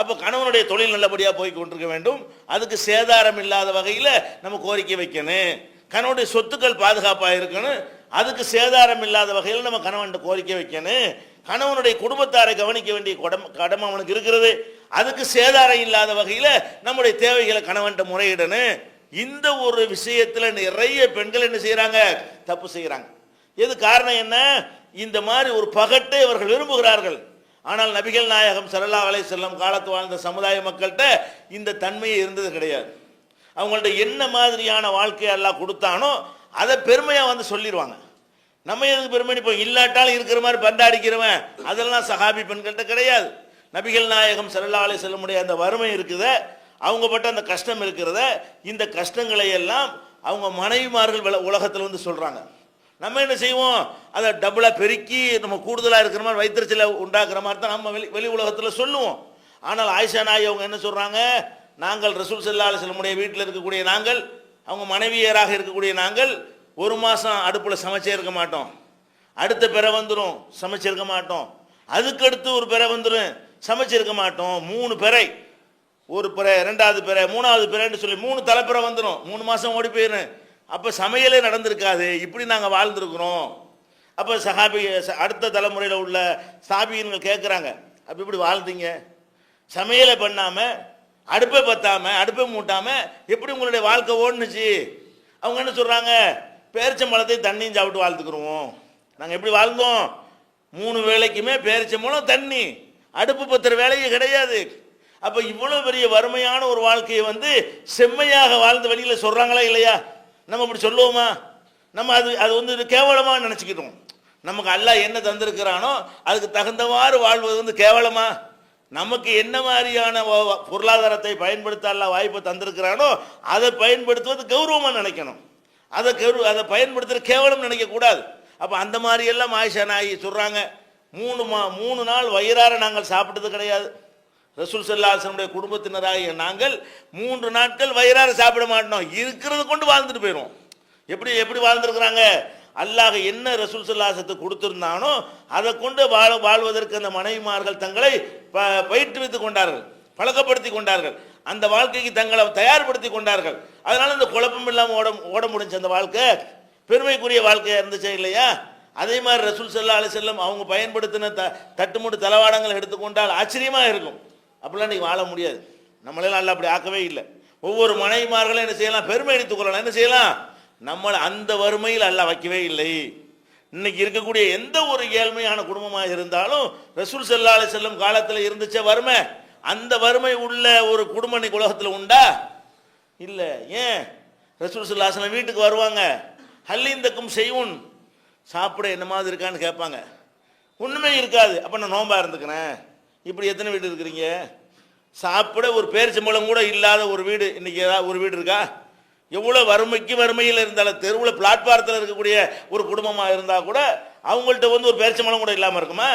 அப்போ கணவனுடைய தொழில் நல்லபடியாக போய் கொண்டிருக்க வேண்டும். அதுக்கு சேதாரம் இல்லாத வகையில் நம்ம கோரிக்கை வைக்கணும். கணவனுடைய சொத்துக்கள் பாதுகாப்பாக இருக்கணும். அதுக்கு சேதாரம் இல்லாத வகையில் நம்ம கணவன்கிட்ட கோரிக்கை வைக்கணும். கணவனுடைய குடும்பத்தாரை கவனிக்க வேண்டிய கடமை கடமை அவனுக்கு இருக்கிறது. அதுக்கு சேதாரம் இல்லாத வகையில் நம்முடைய தேவைகளை கணவன்கிட்ட முறையிடணும். இந்த ஒரு விஷயத்தில் நிறைய பெண்கள் என்ன செய்கிறாங்க தப்பு செய்கிறாங்க எது காரணம் என்ன? இந்த மாதிரி ஒரு பகட்டை இவர்கள் விரும்புகிறார்கள். ஆனால் நபிகள் நாயகம் ஸல்லல்லாஹு அலை செல்லம் காலத்து வாழ்ந்த சமுதாய மக்கள்கிட்ட இந்த தன்மையே இருந்தது கிடையாது. அவங்கள்ட்ட என்ன மாதிரியான வாழ்க்கையை எல்லாம் கொடுத்தானோ அதை பெருமையாக வந்து சொல்லிடுவாங்க. நம்ம எதுக்கு பெருமை இப்போ இல்லாட்டாலும் இருக்கிற மாதிரி பந்தாடிக்கிறவன் அதெல்லாம் சஹாபி பெண்கள்கிட்ட கிடையாது. நபிகள் நாயகம் ஸல்லல்லாஹு செல்ல செல்லமுடைய அந்த வறுமை இருக்குத அவங்க பட்ட அந்த கஷ்டம் இருக்கிறத இந்த கஷ்டங்களை எல்லாம் அவங்க மனைவிமார்கள் உலகத்தில் வந்து சொல்றாங்க. நம்ம என்ன செய்வோம்? அதை டபுளாக பெருக்கி நம்ம கூடுதலாக இருக்கிற மாதிரி வைத்திருச்சல உண்டாக்குற மாதிரி தான் நம்ம வெளி வெளி உலகத்தில் சொல்லுவோம். ஆனால் ஆயிஷா நாய் அவங்க என்ன சொல்கிறாங்க நாங்கள் ரசூல் சல்லா செல்லமுடைய வீட்டில் இருக்கக்கூடிய நாங்கள் அவங்க மனைவியராக இருக்கக்கூடிய நாங்கள் ஒரு மாதம் அடுப்பில் சமைச்சே இருக்க மாட்டோம். அடுத்த பிற வந்துடும் சமைச்சிருக்க மாட்டோம். அதுக்கடுத்து ஒரு பிற வந்துடும் சமைச்சிருக்க மாட்டோம். மூணு பிறை. ஒரு பிறை ரெண்டாவது பிறை மூணாவது பிறைன்னு சொல்லி மூணு தலைப்பிறை வந்துடும் மூணு மாதம் ஓடி போயிடும் அப்போ சமையலே நடந்திருக்காது. இப்படி நாங்கள் வாழ்ந்துருக்குறோம். அப்போ சஹாபி ச- அடுத்த தலைமுறையில் உள்ள சாபியன்கள் கேட்குறாங்க அப்போ இப்படி வாழ்ந்தீங்க? சமையலை பண்ணாமல் அடுப்பை பற்றாமல் அடுப்பை மூட்டாமல் எப்படி உங்களுடைய வாழ்க்கை ஓடுனுச்சு? அவங்க என்ன சொல்கிறாங்க பேரிச்சம்பழத்தை தண்ணியும் சாப்பிட்டு வாழ்த்துக்குருவோம் நாங்கள் எப்படி வாழ்ந்தோம்? மூணு வேலைக்குமே பேரிச்சம்பழம் தண்ணி. அடுப்பு பத்துற வேலையே கிடையாது. அப்போ இவ்வளோ பெரிய வறுமையான ஒரு வாழ்க்கையை வந்து செம்மையாக வாழ்ந்த வழியில் சொல்கிறாங்களா இல்லையா? நம்ம இப்படி சொல்லுவோமா? நம்ம அது அது வந்து கேவலமாக நினச்சிக்கிட்டோம். நமக்கு அல்லாஹ் என்ன தந்திருக்கிறானோ அதுக்கு தகுந்தவாறு வாழ்வது வந்து கேவலமா? நமக்கு என்ன மாதிரியான பொருளாதாரத்தை பயன்படுத்த அல்லாஹ் வாய்ப்பை தந்திருக்கிறானோ அதை பயன்படுத்துவது கௌரவமாக நினைக்கணும். அதை கெரு அதை பயன்படுத்துகிற கேவலம் நினைக்கக்கூடாது அப்போ அந்த மாதிரி எல்லாம் ஆயிஷா நாயி சொல்கிறாங்க மூணு மா மூணு நாள் வயிறார நாங்கள் சாப்பிட்டது கிடையாது. ரசூல் சல்லாசனுடைய குடும்பத்தினராகிய நாங்கள் மூன்று நாட்கள் வயிறார சாப்பிட மாட்டோம். இருக்கிறது கொண்டு வாழ்ந்துட்டு போயிடுவோம். எப்படி எப்படி வாழ்ந்துருக்குறாங்க? அல்லாஹ் என்ன ரசூல் சல்லாசத்தை கொடுத்துருந்தானோ அதை கொண்டு வாழ வாழ்வதற்கு அந்த மனைவிமார்கள் தங்களை ப பயிற்றுவித்துக் கொண்டார்கள் பழக்கப்படுத்தி கொண்டார்கள். அந்த வாழ்க்கைக்கு தங்களை தயார்படுத்தி கொண்டார்கள். அதனால இந்த குழப்பம் இல்லாமல் ஓட ஓட முடிஞ்ச அந்த வாழ்க்கை. பெருமைக்குரிய வாழ்க்கையாக இருந்துச்சே இல்லையா? அதே மாதிரி ரசூல் செல்லா அலி செல்லம் அவங்க பயன்படுத்தின த தட்டுமுட்டு தளவாடங்கள் எடுத்துக்கொண்டால் ஆச்சரியமாக இருக்கும். அப்படிலாம் இன்றைக்கி வாழ முடியாது. நம்மளெல்லாம் நல்லா அப்படி ஆக்கவே இல்லை. ஒவ்வொரு மனைவிமார்களும் என்ன செய்யலாம்? பெருமை எடுத்துக்கொள்ளலாம் என்ன செய்யலாம்? நம்மளை அந்த வறுமையில் அல்ல வைக்கவே இல்லை. இன்னைக்கு இருக்கக்கூடிய எந்த ஒரு ஏழ்மையான குடும்பமாக இருந்தாலும் ரசூல் செல்லாலை அலி செல்லம் காலத்தில் இருந்துச்சே வறுமை. அந்த வறுமை உள்ள ஒரு குடும்பம் இன்னைக்கு உலகத்தில் உண்டா? இல்லை. ஏன்? ரசூல் சல்லாஹலம் வீட்டுக்கு வருவாங்க. ஹல்லீந்தக்கும் செய்வும் சாப்பிட என்ன மாதிரி இருக்கான்னு கேட்பாங்க. ஒன்றுமே இருக்காது. அப்போ நான் நோம்பாக இருந்துக்கிறேன். இப்படி எத்தனை வீடு இருக்கிறீங்க? சாப்பிட ஒரு பேரிச்சம்பளம் கூட இல்லாத ஒரு வீடு. இன்னைக்கு ஏதாவது ஒரு வீடு இருக்கா? எவ்வளோ வறுமைக்கு வறுமையில் இருந்தாலும் தெருவில் பிளாட்பாரத்தில் இருக்கக்கூடிய ஒரு குடும்பமாக இருந்தால் கூட அவங்கள்ட்ட வந்து ஒரு பேரிச்சம்பளம் கூட இல்லாமல் இருக்குமா?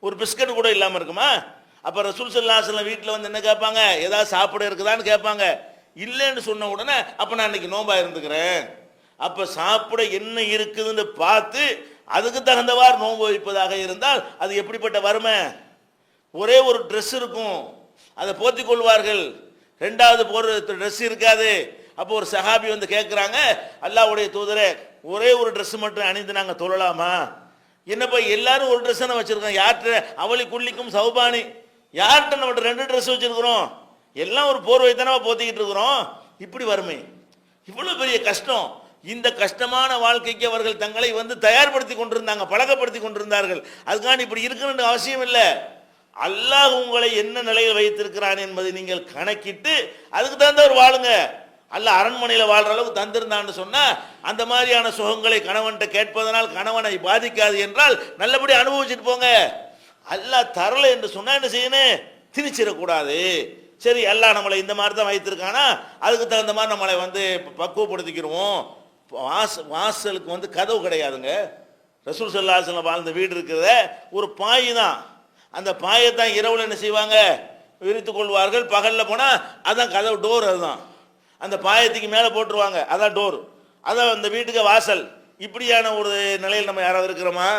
ஒரு பிஸ்கட் கூட இல்லாமல் இருக்குமா? அப்போ ரசூல் சல்லாஹலம் வீட்டில் வந்து என்ன கேட்பாங்க? ஏதாவது சாப்பிட இருக்குதான்னு கேட்பாங்க. இல்லைன்னு சொன்ன உடனே அப்போ நான் இன்னைக்கு நோம்பா இருந்துக்கிறேன். அப்போ சாப்பிட என்ன இருக்குதுன்னு பார்த்து அதுக்கு தகுந்தவாறு நோன்பு வைப்பதாக இருந்தால் அது எப்படிப்பட்ட வறுமை? ஒரே ஒரு ட்ரெஸ் இருக்கும். அதை போத்தி கொள்வார்கள். ரெண்டாவது போற ட்ரெஸ் இருக்காது. அப்போ ஒரு சஹாபி வந்து கேட்குறாங்க அல்லாவுடைய தூதரே ஒரே ஒரு ட்ரெஸ் மட்டும் அணிந்து நாங்கள் தொழலாமா? என்னப்பா எல்லாரும் ஒரு ட்ரெஸ் நான் வச்சுருக்கோம். யார்கிட்ட? அவளி குள்ளிக்கும் சௌபானி. யார்கிட்ட நம்மகிட்ட ரெண்டு ட்ரெஸ் வச்சிருக்கிறோம்? எல்லாம் ஒரு போர்வை தானே போத்திக்கிட்டு இருக்கிறோம். இப்படி வறுமை. இவ்வளவு பெரிய கஷ்டம். இந்த கஷ்டமான வாழ்க்கைக்கு அவர்கள் தங்களை வந்து தயார்படுத்தி கொண்டிருந்தாங்க பழக்கப்படுத்தி கொண்டிருந்தார்கள். அதுக்காண்டி இப்படி இருக்கணும்னு அவசியம் இல்லை. அல்லாஹ் உங்களை என்ன நிலையில் வைத்திருக்கிறான் என்பதை நீங்கள் கணக்கிட்டு அதுக்கு தகுந்தவர் வாழுங்க. அல்ல அரண்மனையில் வாழ்ற அளவுக்கு தந்திருந்தான்னு சொன்னா அந்த மாதிரியான சுகங்களை கணவன்கிட்ட கேட்பதனால் கணவனை பாதிக்காது என்றால் நல்லபடி அனுபவிச்சுட்டு போங்க. அல்லாஹ் தரல என்று சொன்னா என்ன செய்யணும்? திணிச்சிடக்கூடாது. சரி எல்லாம் நம்மளை இந்த மாதிரி தான் வைத்திருக்கானா? அதுக்கு தகுந்த மாதிரி நம்மளை வந்து பக்குவப்படுத்திக்கிடுவோம் வாச வாசலுக்கு வந்து கதவு கிடையாதுங்க. ரசூல் சல்லாஹலம் வாழ்ந்த வீடு இருக்கிறத ஒரு பாய் தான் அந்த பாயை தான் இரவுல என்ன செய்வாங்க? விரித்து கொள்வார்கள். பகலில் போனால் அதான் கதவு டோர் அதுதான். அந்த பாயத்துக்கு மேலே போட்டுருவாங்க. அதான் டோர். அதான் அந்த வீட்டுக்கு வாசல். இப்படியான ஒரு நிலையில் நம்ம யாராவது இருக்கிறோமா?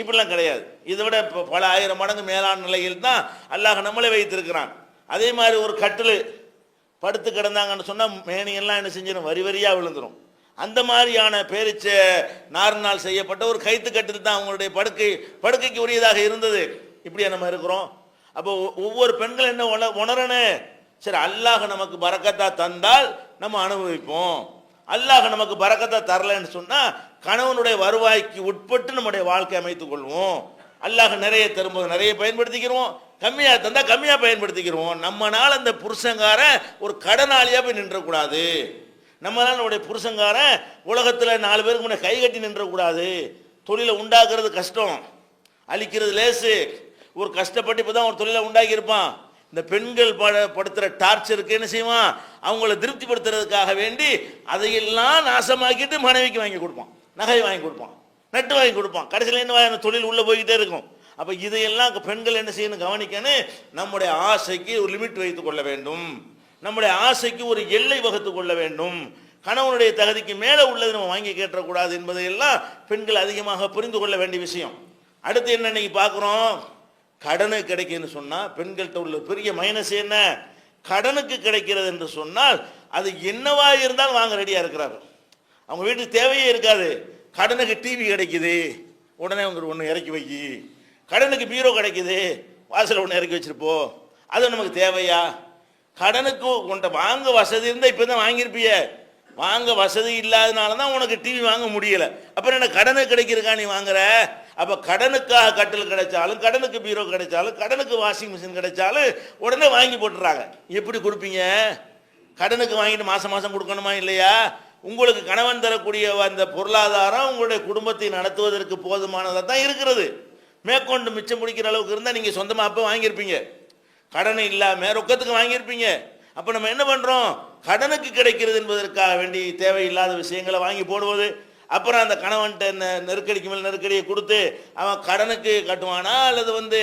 இப்படிலாம் கிடையாது. இதை விட இப்போ பல ஆயிரம் மடங்கு மேலான நிலையில் தான் அல்லாஹ் நம்மளே வைத்திருக்கிறான். அதே மாதிரி ஒரு கட்டில் படுத்து கிடந்தாங்கன்னு சொன்னால் மேனியெல்லாம் என்ன செஞ்சிடும் வரி வரியாக விழுந்துடும் அந்த மாதிரியான பேரிச்ச நார்னால் செய்யப்பட்ட ஒரு கைத்து கட்டில் தான் அவங்களுடைய படுக்கை படுக்கைக்கு உரியதாக இருந்தது. இப்படியா நம்ம இருக்கிறோம். அப்போ ஒவ்வொரு பெண்கள் என்ன உண உணரணும்? சரி அல்லாஹ் நமக்கு பறக்கத்தா தந்தால் நம்ம அனுபவிப்போம். அல்லாஹ் நமக்கு பறக்கத்தை தரலைன்னு சொன்னா கணவனுடைய வருவாய்க்கு உட்பட்டு நம்முடைய வாழ்க்கை அமைத்துக் கொள்வோம். அல்லாஹ் நிறைய தரும்போது நிறைய பயன்படுத்திக்கிறோம். கம்மியா தந்தா கம்மியா பயன்படுத்திக்கிறோம். நம்மனால அந்த புருஷங்கார ஒரு கடனாளியா போய் நின்றக்கூடாது. நம்மளால நம்முடைய புருஷங்கார உலகத்தில் நாலு பேருக்கு முன்னே கை கட்டி நின்றக்கூடாது. தொழிலை உண்டாக்குறது கஷ்டம். அழிக்கிறது லேசு. ஒரு கஷ்டப்பட்டு இப்போ தான் ஒரு தொழிலை உண்டாக்கியிருப்பான். இந்த பெண்கள் பட படுத்துகிற டார்ச்சருக்கு என்ன செய்வான்? அவங்கள திருப்திப்படுத்துறதுக்காக வேண்டி அதையெல்லாம் நாசமாக்கிட்டு மனைவிக்கு வாங்கி கொடுப்பான். நகை வாங்கி கொடுப்பான். நட்டு வாங்கி கொடுப்பான். கடைசியில் என்ன தொழில் உள்ளே போய்கிட்டே இருக்கும். அப்போ இதையெல்லாம் பெண்கள் என்ன செய்யணும் கவனிக்கணும் நம்முடைய ஆசைக்கு ஒரு லிமிட் வைத்துக் கொள்ள வேண்டும். நம்முடைய ஆசைக்கு ஒரு எல்லை வகுத்து கொள்ள வேண்டும். கணவனுடைய தகுதிக்கு மேலே உள்ளது நம்ம வாங்கி கேட்டக்கூடாது என்பதையெல்லாம் பெண்கள் அதிகமாக புரிந்து கொள்ள வேண்டிய விஷயம். அடுத்து என்ன இன்னைக்கு பார்க்குறோம்? கடனு கிடைக்குன்னு சொன்னால் பெண்கள்கிட்ட உள்ள பெரிய மைனஸ் என்ன? கடனுக்கு கிடைக்கிறது என்று சொன்னால் அது என்னவா இருந்தாலும் வாங்க ரெடியாக இருக்கிறார் அவங்க வீட்டுக்கு தேவையே இருக்காது. கடனுக்கு டிவி கிடைக்குது. உடனே உங்களுக்கு ஒன்று இறக்கி வைக்கி. கடனுக்கு பீரோ கிடைக்குது. வாசலில் ஒன்று இறக்கி வச்சுருப்போம் அது நமக்கு தேவையா? கடனுக்கு உன்ட்ட வாங்க வசதி இருந்தால் இப்போ தான் வாங்கியிருப்பிய. வாங்க வசதி இல்லாதனால தான் உனக்கு டிவி வாங்க முடியல. அப்புறம் என்ன கடனுக்கு கிடைக்கிறக்கா நீ வாங்குற? அப்போ கடனுக்காக கட்டில் கிடைச்சாலும் கடனுக்கு பீரோ கிடைச்சாலும் கடனுக்கு வாஷிங் மிஷின் கிடைச்சாலும் உடனே வாங்கி போட்டுறாங்க. எப்படி கொடுப்பீங்க? கடனுக்கு வாங்கிட்டு மாதம் மாதம் கொடுக்கணுமா இல்லையா? உங்களுக்கு கணவன் தரக்கூடிய அந்த பொருளாதாரம் உங்களுடைய குடும்பத்தை நடத்துவதற்கு போதுமானதாக தான் இருக்கிறது. மேற்கொண்டு மிச்சம் பிடிக்கிற அளவுக்கு இருந்தால் நீங்கள் சொந்தமாக அப்போ வாங்கியிருப்பீங்க. கடன் இல்லாமல் ரொக்கத்துக்கு வாங்கியிருப்பீங்க. அப்போ நம்ம என்ன பண்ணுறோம் கடனுக்கு கிடைக்கிறது என்பதற்காக வேண்டி தேவையில்லாத விஷயங்களை வாங்கி போடுவது. அப்புறம் அந்த கணவன்கிட்ட நெருக்கடிக்கு மேல் நெருக்கடியை கொடுத்து அவன் கடனுக்கு கட்டுவானா அல்லது வந்து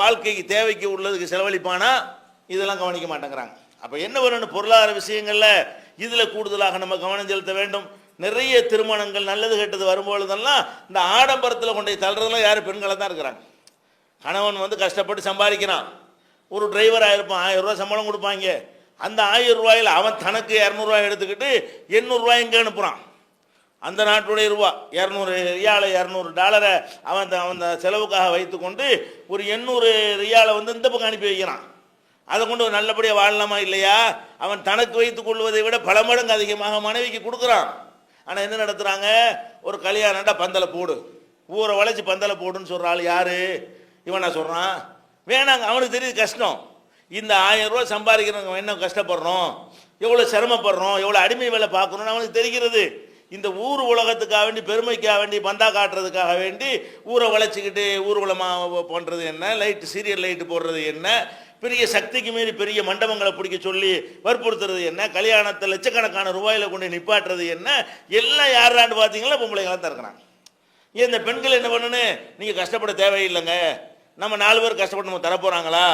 வாழ்க்கைக்கு தேவைக்கு உள்ளதுக்கு செலவழிப்பானா? இதெல்லாம் கவனிக்க மாட்டேங்கிறாங்க. அப்போ என்ன வரும்னு பொருளாதார விஷயங்களில் இதில் கூடுதலாக நம்ம கவனம் செலுத்த வேண்டும். நிறைய திருமணங்கள் நல்லது கெட்டது வரும்பொழுதெல்லாம் இந்த ஆடம்பரத்தில் கொண்டு தள்ளுறதுலாம் யார் பெண்களை தான் இருக்கிறாங்க. கணவன் வந்து கஷ்டப்பட்டு சம்பாதிக்கிறான். ஒரு டிரைவராக இருப்பான் ஆயிரம் ரூபாய் சம்பளம் கொடுப்பாங்க. அந்த ஆயிரம் ரூபாயில் அவன் தனக்கு இரநூறுவா எடுத்துக்கிட்டு எண்ணூறுரூவா இங்கே அனுப்புகிறான் அந்த நாட்டுடைய ரூபா இரநூறு ரியாலை இரநூறு டாலரை அவன் அந்த அவன் செலவுக்காக வைத்துக்கொண்டு ஒரு எண்ணூறு ரியாலை வந்து இந்த பக்கம் அனுப்பி வைக்கிறான். அதை கொண்டு நல்லபடியாக வாழலாமா இல்லையா? அவன் தனக்கு வைத்துக் கொள்வதை விட பல மடங்கு அதிகமாக மனைவிக்கு கொடுக்குறான். ஆனால் என்ன நடத்துகிறாங்க ஒரு கல்யாணம்டா பந்தலை போடு. ஊரை வளைச்சி பந்தலை போடுன்னு சொல்கிற ஆள் யாரு? இவன் நான் சொல்கிறான் வேணாங்க அவனுக்கு தெரியுது கஷ்டம். இந்த ஆயிரம் ரூபா சம்பாதிக்கிறவங்க என்ன கஷ்டப்படுறோம்? எவ்வளோ சிரமப்படுறோம்? எவ்வளோ அடிமை வேலை பார்க்கணும்னு அவனுக்கு தெரிகிறது. இந்த ஊர் உலகத்துக்காக வேண்டி பெருமைக்காக வேண்டி பந்தா காட்டுறதுக்காக வேண்டி ஊரை வளைச்சிக்கிட்டு ஊர்வலமாக பண்ணுறது என்ன? லைட்டு சீரியல் லைட்டு போடுறது என்ன? பெரிய சக்திக்கு மீறி பெரிய மண்டபங்களை பிடிக்க சொல்லி வற்புறுத்துறது என்ன? கல்யாணத்தை லட்சக்கணக்கான ரூபாயில் கொண்டு நிப்பாட்டுறது என்ன? எல்லாம் யாராண்டு பார்த்தீங்களா? பொம்பளைங்களாம் தான் இருக்கிறாங்க. ஏன் இந்த பெண்கள் என்ன பண்ணணும்? நீங்கள் கஷ்டப்பட தேவையில்லைங்க. நம்ம நாலு பேர் கஷ்டப்பட்டு நம்ம தரப்போகிறாங்களா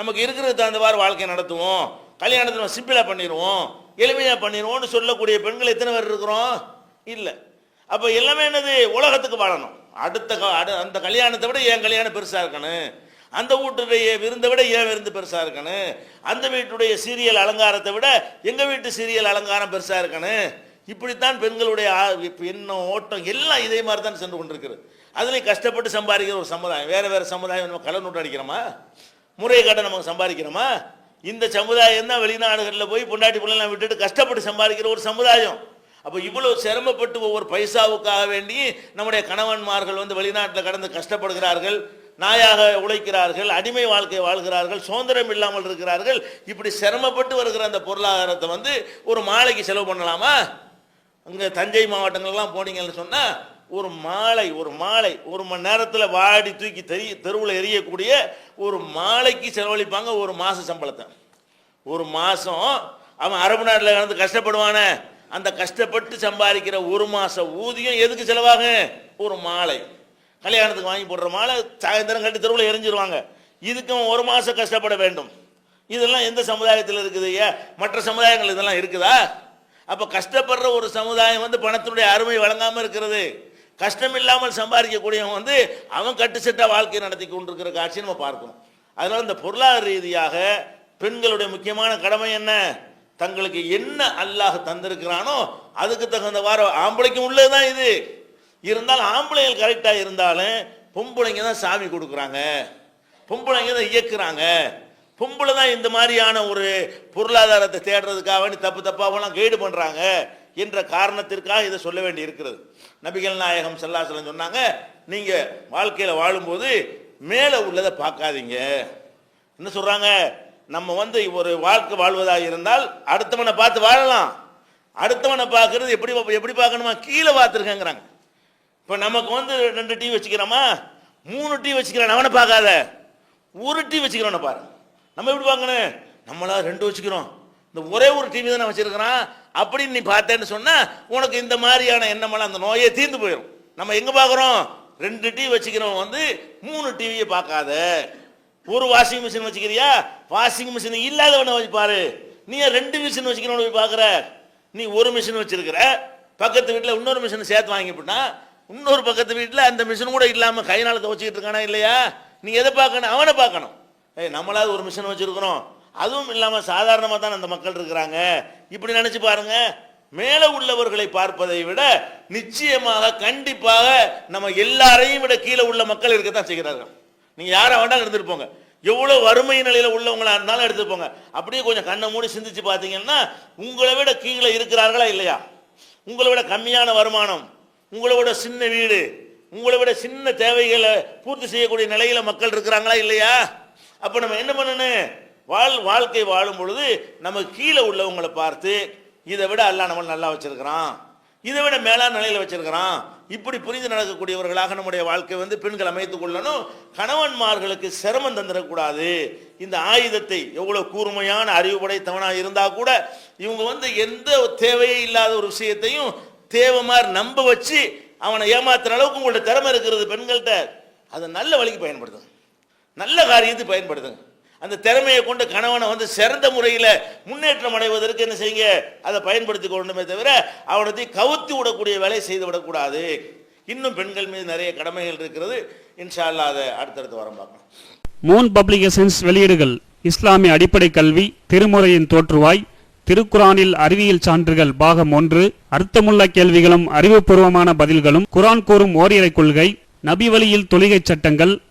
நமக்கு இருக்கிறது தகுந்தவாறு வாழ்க்கை நடத்துவோம். கல்யாணத்தை நம்ம சிம்பிளாக பண்ணிடுவோம். எளிமையாக பண்ணிடுவோம்னு சொல்லக்கூடிய பெண்கள் எத்தனை பேர் இருக்கிறோம்? இல்லை. அப்போ எல்லாமே என்னது? உலகத்துக்கு வாழணும். அடுத்த க- அடு- அந்த கல்யாணத்தை விட என் கல்யாணம் பெருசாக இருக்கணும். அந்த வீட்டுடைய விருந்தை விட என் விருந்து பெருசாக இருக்கணும். அந்த வீட்டுடைய சீரியல் அலங்காரத்தை விட எங்கள் வீட்டு சீரியல் அலங்காரம் பெருசாக இருக்கணும். இப்படித்தான் பெண்களுடைய எண்ணம் ஓட்டம் எல்லாம் இதே மாதிரி தான் சென்று கொண்டிருக்கிறது. அதுலேயும் கஷ்டப்பட்டு சம்பாதிக்கிற ஒரு சமுதாயம். வேறு வேறு சமுதாயம் நம்ம கலர் நோட்டு அடிக்கிறோமா? முறை கடை நமக்கு சம்பாதிக்கிறோமா? இந்த சமுதாயம் தான் வெளிநாடுகளில் போய் பொண்டாட்டி பிள்ளைலாம் விட்டுட்டு கஷ்டப்பட்டு சம்பாதிக்கிற ஒரு சமுதாயம். அப்போ இவ்வளவு சிரமப்பட்டு ஒவ்வொரு பைசாவுக்காக வேண்டி நம்முடைய கணவன்மார்கள் வந்து வெளிநாட்டில் கடந்து கஷ்டப்படுகிறார்கள் நாயாக உழைக்கிறார்கள் அடிமை வாழ்க்கை வாழ்கிறார்கள் சுதந்திரம் இல்லாமல் இருக்கிறார்கள் இப்படி சிரமப்பட்டு வருகிற அந்த பொருளாதாரத்தை வந்து ஒரு மாலைக்கு செலவு பண்ணலாமா? அங்கே தஞ்சை மாவட்டங்கள்லாம் போனீங்கன்னு சொன்னால் ஒரு மாலை ஒரு மாலை ஒரு மணி நேரத்தில் வாடி தூக்கி தெரிய தெருவில் எரியக்கூடிய ஒரு மாலைக்கு செலவழிப்பாங்க ஒரு மாத சம்பளத்தை. ஒரு மாதம் அவன் அரபு நாட்டில் கலந்து கஷ்டப்படுவானே. அந்த கஷ்டப்பட்டு சம்பாதிக்கிற ஒரு மாதம் ஊதியம் எதுக்கு செலவாகும் ஒரு மாலை. கல்யாணத்துக்கு வாங்கி போடுற மாலை சாயந்தரம் கட்டி தெருவில் எரிஞ்சிருவாங்க. இதுக்கும் ஒரு மாதம் கஷ்டப்பட வேண்டும். இதெல்லாம் எந்த சமுதாயத்தில் இருக்குது ஏன் மற்ற சமுதாயங்கள் இதெல்லாம் இருக்குதா? அப்போ கஷ்டப்படுற ஒரு சமுதாயம் வந்து பணத்தினுடைய அருமை வழங்காமல் இருக்கிறது. கஷ்டம் இல்லாமல் சம்பாதிக்கக்கூடியவன் வந்து அவன் கட்டுச்சட்ட வாழ்க்கை நடத்தி கொண்டிருக்கிற காட்சியை நம்ம பார்க்கணும். அதனால இந்த பொருளாதார ரீதியாக பெண்களுடைய முக்கியமான கடமை என்ன? தங்களுக்கு என்ன அல்லாஹ் தந்திருக்கிறானோ அதுக்கு தகுந்த வாரம் ஆம்பளைக்கும் உள்ளது தான் இது. இருந்தாலும் ஆம்பளைகள் கரெக்டாக இருந்தாலும் பொம்பளைங்க தான் சாமி கொடுக்குறாங்க. பொம்பளைங்க தான் இயக்குறாங்க. பொம்பளை தான் இந்த மாதிரியான ஒரு பொருளாதாரத்தை தேடுறதுக்காக வேண்டி தப்பு தப்பாகலாம் கைடு பண்ணுறாங்க என்ற காரணத்திற்காக இதை சொல்ல வேண்டி இருக்கிறது. நபிகள் நாயகம் செல்லாசலம் சொன்னாங்க நீங்கள் வாழ்க்கையில் வாழும்போது மேலே உள்ளதை பார்க்காதீங்க. என்ன சொல்கிறாங்க நம்ம வந்து ஒரு வாழ்க்கை வாழ்வதாக இருந்தால் அடுத்தவனை பார்த்து வாழலாம். அடுத்தவனை பார்க்கறது எப்படி எப்படி பார்க்கணுமா? கீழே பார்த்துருக்கேங்கிறாங்க. இப்போ நமக்கு வந்து ரெண்டு டீ வச்சுக்கிறோமா? மூணு டீ வச்சுக்கிறேன் அவனை பார்க்காத. ஒரு டீ வச்சுக்கிறவனை பாரு. நம்ம எப்படி பார்க்கணும்? நம்மளா ரெண்டு வச்சுக்கிறோம். இந்த ஒரே ஒரு டிவி தான் வச்சுருக்கிறான். அப்படின்னு நீ பார்த்தேன்னு சொன்னால் உனக்கு இந்த மாதிரியான எண்ணமெல்லாம் அந்த நோயே தீர்ந்து போயிடும் நம்ம எங்கே பார்க்குறோம்? ரெண்டு டிவி வச்சுக்கிறவன் வந்து மூணு டிவியை பார்க்காத. ஒரு வாஷிங் மிஷின் வச்சுக்கிறியா? வாஷிங் மிஷின் இல்லாதவனை வச்சு பாரு. நீ ஏன் ரெண்டு மிஷின் வச்சுக்கிறவனை போய் பார்க்குற? நீ ஒரு மிஷின் வச்சிருக்கிற. பக்கத்து வீட்டில் இன்னொரு மிஷின் சேர்த்து வாங்கிவிட்டா இன்னொரு பக்கத்து வீட்டில் அந்த மிஷின் கூட இல்லாமல் கை நாளத்தை துவச்சிக்கிட்டு இருக்கானா இல்லையா? நீ எதை பார்க்கணும்? அவனை பார்க்கணும். ஏய் நம்மளாவது ஒரு மிஷின் வச்சுருக்கிறோம். அதுவும் இல்லாமல் சாதாரணமாக தான் அந்த மக்கள் இருக்கிறாங்க. இப்படி நினச்சி பாருங்க. மேலே உள்ளவர்களை பார்ப்பதை விட நிச்சயமாக கண்டிப்பாக நம்ம எல்லாரையும் விட கீழே உள்ள மக்கள் இருக்கத்தான் செய்கிறார்கள். நீங்க யாரை வேண்டாம் எடுத்துட்டு போங்க. எவ்வளவு வறுமை நிலையில உள்ளவங்களா இருந்தாலும் எடுத்துட்டு போங்க. அப்படியே கொஞ்சம் கண்ணை மூடி சிந்திச்சு பார்த்தீங்கன்னா உங்களை விட கீழே இருக்கிறார்களா இல்லையா? உங்களை விட கம்மியான வருமானம் உங்களை விட சின்ன வீடு உங்களை விட சின்ன தேவைகளை பூர்த்தி செய்யக்கூடிய நிலையில மக்கள் இருக்கிறாங்களா இல்லையா? அப்ப நம்ம என்ன பண்ணணும்? வாழ் வாழ்க்கை வாழும் பொழுது நம்ம கீழே உள்ளவங்களை பார்த்து இதை விட அல்லா நம்ம நல்லா வச்சிருக்கிறான். இதை விட மேலாண் நிலையில் வச்சிருக்கிறான். இப்படி புரிந்து நடக்கக்கூடியவர்களாக நம்முடைய வாழ்க்கை வந்து பெண்கள் அமைத்துக் கொள்ளணும். கணவன்மார்களுக்கு சிரமம் தந்துடக்கூடாது. இந்த ஆயுதத்தை எவ்வளோ கூர்மையான அறிவு படைத்தவனா இருந்தால் கூட இவங்க வந்து எந்த தேவையே இல்லாத ஒரு விஷயத்தையும் தேவை மாதிரி நம்ப வச்சு அவனை ஏமாத்துற அளவுக்கு உங்கள்ட்ட திறமை இருக்கிறது பெண்கள்கிட்ட அதை நல்ல வழிக்கு பயன்படுத்துங்க. நல்ல காரியத்தை பயன்படுத்துங்க. அந்த திறமையை கொண்டு கணவனை வந்து சிறந்த முறையில் முன்னேற்றம் அடைவதற்கு என்ன செய்யுங்க? அதை பயன்படுத்தி கொண்டுமே தவிர அவனத்தை கவுத்தி விடக்கூடிய வேலையை செய்து விடக்கூடாது. இன்னும் பெண்கள் மீது நிறைய கடமைகள் இருக்கிறது. இன்ஷா அல்லா அதை அடுத்தடுத்து வரம் பார்க்கணும் மூன் பப்ளிகேஷன்ஸ் வெளியீடுகள். இஸ்லாமிய அடிப்படை கல்வி திருமுறையின் தோற்றுவாய் திருக்குரானில் அறிவியல் சான்றுகள் பாகம் ஒன்று அர்த்தமுள்ள கேள்விகளும் அறிவுபூர்வமான பதில்களும் குரான் கூறும் ஓரிரை கொள்கை நபி வழியில் தொழுகைச் சட்டங்கள்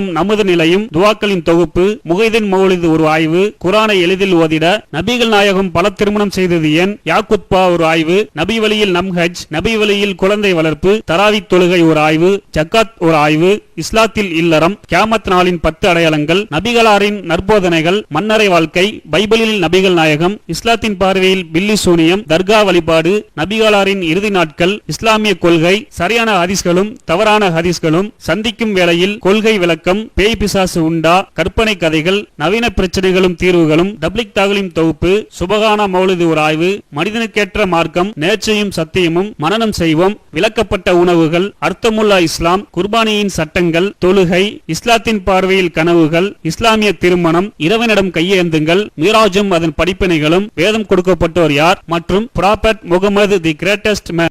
தோழர்களும் நமது நிலையும் துவாக்களின் தொகுப்பு முகைதின் மௌலிது ஒரு ஆய்வு குரானை எளிதில் ஓதிட நபிகள் நாயகம் பல திருமணம் செய்தது ஏன்? யாக்குத்பா ஒரு ஆய்வு நபி வழியில் நம் ஹஜ் நபி வழியில் குழந்தை வளர்ப்பு தராவி தொழுகை ஒரு ஆய்வு ஜக்காத் ஒரு ஆய்வு இஸ்லாத்தில் இல்லறம் கியாமத் நாளின் பத்து அடையாளங்கள் நபிகளாரின் நற்போதனைகள் மன்னரை வாழ்க்கை பைபிளில் நபிகள் நாயகம் இஸ்லாத்தின் பார்வையில் பில்லி சூனியம் தர்கா வழிபாடு நபிகளாரின் இறுதி நாட்கள் இஸ்லாமிய கொள்கை சரியான ஹதீஸ்களும் தவறான ஹதீஸ்களும் சந்திக்கும் வேளையில் கொள்கை விளக்கம் பேய் பிசாசு உண்டா? கற்பனை கதைகள் நவீன பிரச்சனைகளும் தீர்வுகளும் டப்ளிக் தாகலின் தொகுப்பு சுபகான மௌலிது ஒரு ஆய்வு மனிதனுக்கேற்ற மார்க்கம் நேர்ச்சையும் சத்தியமும் மனநம் செய்வோம் விளக்கப்பட்ட உணவுகள் அர்த்தமுல்லா இஸ்லாம் குர்பானியின் சட்டங்கள் தொழுகை இஸ்லாத்தின் பார்வையில் கனவுகள் இஸ்லாமிய திருமணம் இறைவனிடம் கையேந்துங்கள் மீராஜும் அதன் படிப்பினைகளும் வேதம் கொடுக்கப்பட்டோர் யார்? மற்றும் ப்ராபர்ட் முகமது தி கிரேட்டஸ்ட்